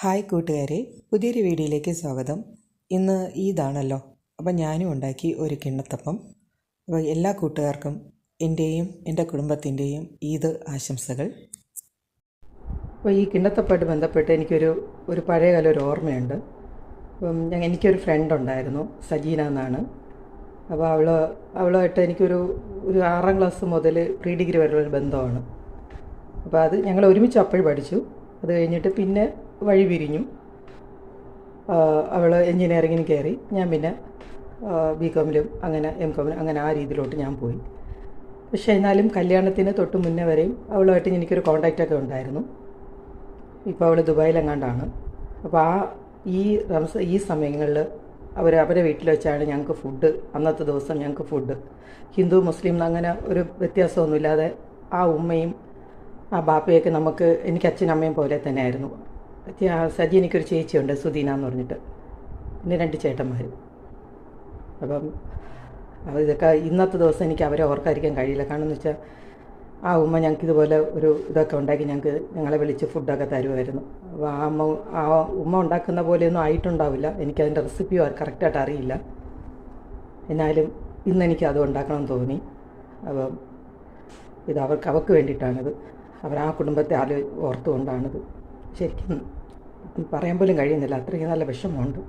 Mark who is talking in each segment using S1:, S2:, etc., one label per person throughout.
S1: Hi കൂട്ടുകാരെ പുതിയൊരു വീഡിയോയിലേക്ക് സ്വാഗതം. ഇന്ന് ഈദാണല്ലോ അപ്പം ഞാനും ഉണ്ടാക്കി ഒരു കിണ്ണത്തപ്പം. അപ്പോൾ എല്ലാ കൂട്ടുകാർക്കും എന്റെയും എന്റെ കുടുംബത്തിന്റെയും ഈദ് ആശംസകൾ. അപ്പോൾ ഈ കിണ്ണത്തപ്പമായിട്ട് ബന്ധപ്പെട്ട് എനിക്കൊരു ഒരു പഴയകാല ഒരു ഓർമ്മയുണ്ട്. അപ്പം എനിക്കൊരു ഫ്രണ്ട് ഉണ്ടായിരുന്നു സജീന എന്നാണ്. അപ്പോൾ അവൾ അവളുമായിട്ട് എനിക്കൊരു ഒരു ആറാം ക്ലാസ് മുതൽ പ്രീ ഡിഗ്രി വരെയുള്ള ഒരു ബന്ധമാണ്. അപ്പോൾ അത് ഞങ്ങൾ ഒരുമിച്ച് അപ്പോഴും പഠിച്ചു. അത് കഴിഞ്ഞിട്ട് പിന്നെ വഴി പിരിഞ്ഞു അവൾ എൻജിനീയറിങ്ങിന് കയറി. ഞാൻ പിന്നെ ബി കോമിലും അങ്ങനെ എം കോമിലും അങ്ങനെ ആ രീതിയിലോട്ട് ഞാൻ പോയി. പക്ഷേ എന്നാലും കല്യാണത്തിന് തൊട്ട് മുന്നേ വരെയും അവളുമായിട്ട് എനിക്കൊരു കോണ്ടാക്റ്റൊക്കെ ഉണ്ടായിരുന്നു. ഇപ്പോൾ അവൾ ദുബായിലെങ്ങാണ്ടാണ്. അപ്പോൾ ആ ഈ റംസ ഈ സമയങ്ങളിൽ അവർ അവരെ വീട്ടിൽ വെച്ചാണ് ഞങ്ങൾക്ക് ഫുഡ് അന്നത്തെ ദിവസം ഞങ്ങൾക്ക് ഫുഡ് ഹിന്ദു മുസ്ലിം അങ്ങനെ ഒരു വ്യത്യാസമൊന്നുമില്ലാതെ ആ ഉമ്മയും ആ ബാപ്പയൊക്കെ നമുക്ക് എനിക്ക് അച്ഛനമ്മയും പോലെ തന്നെയായിരുന്നു. സജി എനിക്കൊരു ചേച്ചിയുണ്ട് സുദീന എന്ന് പറഞ്ഞിട്ട്. പിന്നെ രണ്ട് ചേട്ടന്മാർ അപ്പം ഇതൊക്കെ ഇന്നത്തെ ദിവസം എനിക്ക് അവരെ ഓർക്കാതിരിക്കാൻ കഴിയില്ല. കാരണം എന്ന് വെച്ചാൽ ആ ഉമ്മ ഞങ്ങൾക്ക് ഇതുപോലെ ഒരു ഇതൊക്കെ ഉണ്ടാക്കി ഞങ്ങൾക്ക് ഞങ്ങളെ വിളിച്ച് ഫുഡൊക്കെ തരുമായിരുന്നു അപ്പോൾ ആ അമ്മ ആ ഉമ്മ ഉണ്ടാക്കുന്ന പോലെയൊന്നും ആയിട്ടുണ്ടാവില്ല. എനിക്കതിന്റെ റെസിപ്പി കറക്റ്റായിട്ട് അറിയില്ല. എന്നാലും ഇന്ന് എനിക്ക് അത് ഉണ്ടാക്കണം തോന്നി. അപ്പം ഇത് അവർക്ക് അവർക്ക് വേണ്ടിയിട്ടാണിത്. അവർ ആ കുടുംബത്തെ ആലോ ഓർത്തുകൊണ്ടാണിത്. ശരിക്കും പറയാൻ പോലും കഴിയുന്നില്ല. അത്രയും നല്ല വിഷമമുണ്ട്.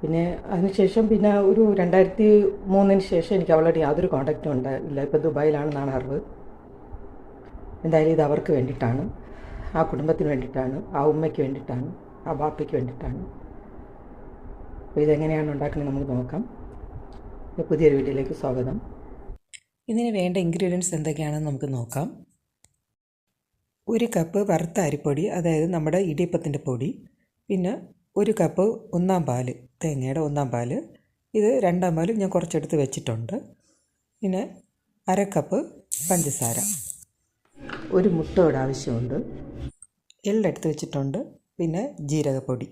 S1: പിന്നെ അതിനുശേഷം പിന്നെ ഒരു രണ്ടായിരത്തി മൂന്നിന് ശേഷം എനിക്ക് അവളുടെ യാതൊരു കോണ്ടാക്റ്റും ഉണ്ടായില്ല. ഇപ്പോൾ ദുബായിലാണെന്നാണ് അറിവ്. എന്തായാലും ഇത് അവർക്ക് വേണ്ടിയിട്ടാണ്. ആ കുടുംബത്തിന് വേണ്ടിയിട്ടാണ്. ആ ഉമ്മയ്ക്ക് വേണ്ടിയിട്ടാണ്. ആ ബാപ്പയ്ക്ക് വേണ്ടിയിട്ടാണ്. അപ്പോൾ ഇതെങ്ങനെയാണ് ഉണ്ടാക്കുന്നത് നമുക്ക് നോക്കാം. പുതിയൊരു വീഡിയോയിലേക്ക് സ്വാഗതം. ഇതിന് വേണ്ട ഇൻഗ്രീഡിയൻസ് എന്തൊക്കെയാണെന്ന് നമുക്ക് നോക്കാം. ഒരു കപ്പ് വറുത്ത അരിപ്പൊടി അതായത് നമ്മുടെ ഇടിയപ്പത്തിന്റെ പൊടി പിന്നെ ഒരു കപ്പ് ഒന്നാം പാൽ തേങ്ങയുടെ ഒന്നാം പാൽ ഇത് രണ്ടാം പാൽ ഞാൻ കുറച്ചെടുത്ത് വെച്ചിട്ടുണ്ട്. പിന്നെ അര കപ്പ് പഞ്ചസാര. ഒരു മുട്ടയുടെ ആവശ്യമുണ്ട്. എള്ളെടുത്ത് വെച്ചിട്ടുണ്ട്. പിന്നെ ജീരകപ്പൊടി.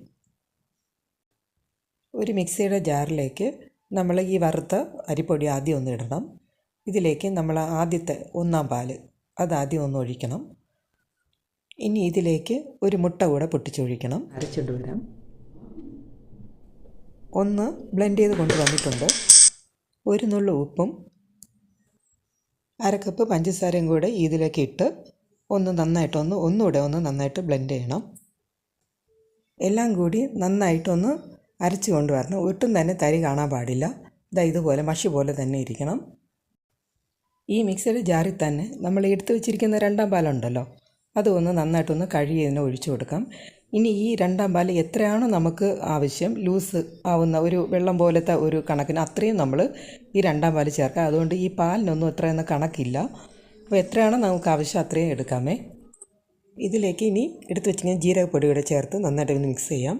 S1: ഒരു മിക്സിയുടെ ജാറിലേക്ക് നമ്മൾ ഈ വറുത്ത അരിപ്പൊടി ആദ്യം ഒന്ന് ഇടണം. ഇതിലേക്ക് നമ്മൾ ആദ്യത്തെ ഒന്നാം പാൽ ആദ്യം ഒന്ന് ഒഴിക്കണം. ഇനി ഇതിലേക്ക് ഒരു മുട്ട കൂടെ പൊട്ടിച്ചൊഴിക്കണം. അരച്ചിട്ട് വരാം. ഒന്ന് ബ്ലെൻഡ് ചെയ്ത് കൊണ്ടുവന്നിട്ടുണ്ട് ഒരു നുള്ളു ഉപ്പും അരക്കപ്പ് പഞ്ചസാരയും കൂടെ ഇതിലേക്ക് ഇട്ട് ഒന്ന് നന്നായിട്ട് ഒന്ന് ഒന്നുകൂടെ ഒന്ന് നന്നായിട്ട് ബ്ലെൻഡ് ചെയ്യണം. എല്ലാം കൂടി നന്നായിട്ടൊന്ന് അരച്ച് കൊണ്ടുവരണം ഒട്ടും തന്നെ തരി കാണാൻ പാടില്ല. ഇതാ ഇതുപോലെ മഷി പോലെ തന്നെ ഇരിക്കണം. ഈ മിക്സഡ് ജാറിൽ തന്നെ നമ്മൾ എടുത്തു വെച്ചിരിക്കുന്ന രണ്ടാം പാലുണ്ടല്ലോ. അതൊന്ന് നന്നായിട്ടൊന്ന് കഴുകി ഇതിനെ ഒഴിച്ചു കൊടുക്കാം. ഇനി ഈ രണ്ടാം പാൽ എത്രയാണോ നമുക്ക് ആവശ്യം ലൂസ് ആവുന്ന ഒരു വെള്ളം പോലത്തെ ഒരു കണക്കിന് അത്രയും നമ്മൾ ഈ രണ്ടാം പാൽ ചേർക്കാം. അതുകൊണ്ട് ഈ പാലിനൊന്നും എത്രയെന്ന് കണക്കില്ല. അപ്പോൾ എത്രയാണോ നമുക്ക് ആവശ്യം അത്രയും എടുക്കാമേ. ഇതിലേക്ക് ഇനി എടുത്തു വെച്ചിങ്ങനെ ജീരകപ്പൊടി കൂടെ ചേർത്ത് നന്നായിട്ട് ഒന്ന് മിക്സ് ചെയ്യാം.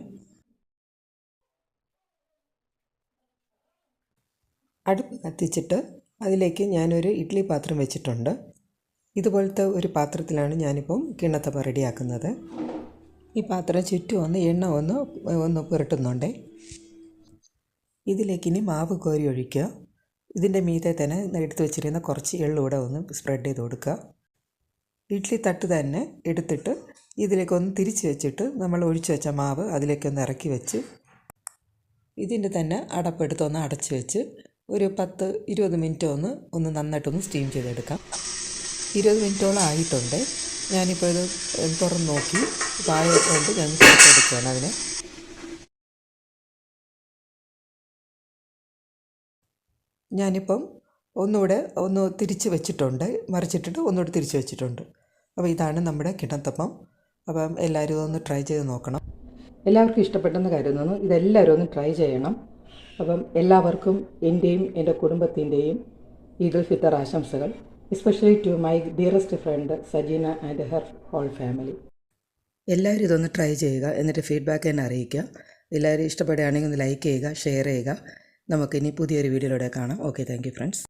S1: അടുപ്പ് കത്തിച്ചിട്ട് അതിലേക്ക് ഞാനൊരു ഇഡ്ഡലി പാത്രം വെച്ചിട്ടുണ്ട്. ഇതുപോലത്തെ ഒരു പാത്രത്തിലാണ് ഞാനിപ്പം കിണ്ണത്തപ്പ റെഡിയാക്കുന്നത്. ഈ പാത്രം ചുറ്റും ഒന്ന് എണ്ണ ഒന്ന് ഒന്ന് പുരട്ടുന്നുണ്ടേ. ഇതിലേക്ക് ഇനി മാവ് കോരി ഒഴിക്കുക. ഇതിന്റെ മീതെ തന്നെ എടുത്ത് വെച്ചിരുന്ന കുറച്ച് എള്ളൂടെ ഒന്ന് സ്പ്രെഡ് ചെയ്ത് കൊടുക്കുക. ഇഡ്ഡലി തട്ട് തന്നെ എടുത്തിട്ട് ഇതിലേക്കൊന്ന് തിരിച്ച് വെച്ചിട്ട് നമ്മൾ ഒഴിച്ചു വെച്ച മാവ് അതിലേക്കൊന്ന് ഇറക്കി വെച്ച് ഇതിന്റെ തന്നെ അടപ്പെടുത്തൊന്ന് അടച്ചു വെച്ച് ഒരു പത്ത് ഇരുപത് മിനിറ്റ് ഒന്ന് ഒന്ന് നന്നായിട്ടൊന്ന് സ്റ്റീം ചെയ്തെടുക്കാം. ഇരുപത് മിനിറ്റോളം ആയിട്ടുണ്ട്. ഞാനിപ്പോൾ ഇത് തുറന്ന് നോക്കി. പായക്കൊണ്ട് ഞാൻ എടുക്കുകയാണ് അതിനെ. ഞാനിപ്പം ഒന്നുകൂടെ ഒന്ന് തിരിച്ച് വെച്ചിട്ടുണ്ട്. മറിച്ചിട്ടിട്ട് ഒന്നുകൂടെ തിരിച്ച് വെച്ചിട്ടുണ്ട്. അപ്പോൾ ഇതാണ് നമ്മുടെ കിണത്തപ്പം. അപ്പം എല്ലാവരും ഒന്ന് ട്രൈ ചെയ്ത് നോക്കണം. എല്ലാവർക്കും ഇഷ്ടപ്പെട്ടെന്ന് കരുതുന്നു ഇതെല്ലാവരും ഒന്ന് ട്രൈ ചെയ്യണം. അപ്പം എല്ലാവർക്കും എന്റെയും എന്റെ കുടുംബത്തിന്റെയും ഈദുൽ ഫിത്തർ ആശംസകൾ. Especially to my dearest friend Sajina and her whole family എല്ലാവരും ഇതൊന്ന് ട്രൈ ചെയ്യുക എന്നിട്ട് ഫീഡ്ബാക്ക് എന്നെ അറിയിക്കുക. എല്ലാവരും ഇഷ്ടപ്പെടുകയാണെങ്കിൽ ഒന്ന് ലൈക്ക് ചെയ്യുക ഷെയർ ചെയ്യുക. നമുക്കിനി പുതിയൊരു വീഡിയോയിലൂടെ കാണാം. Okay thank friends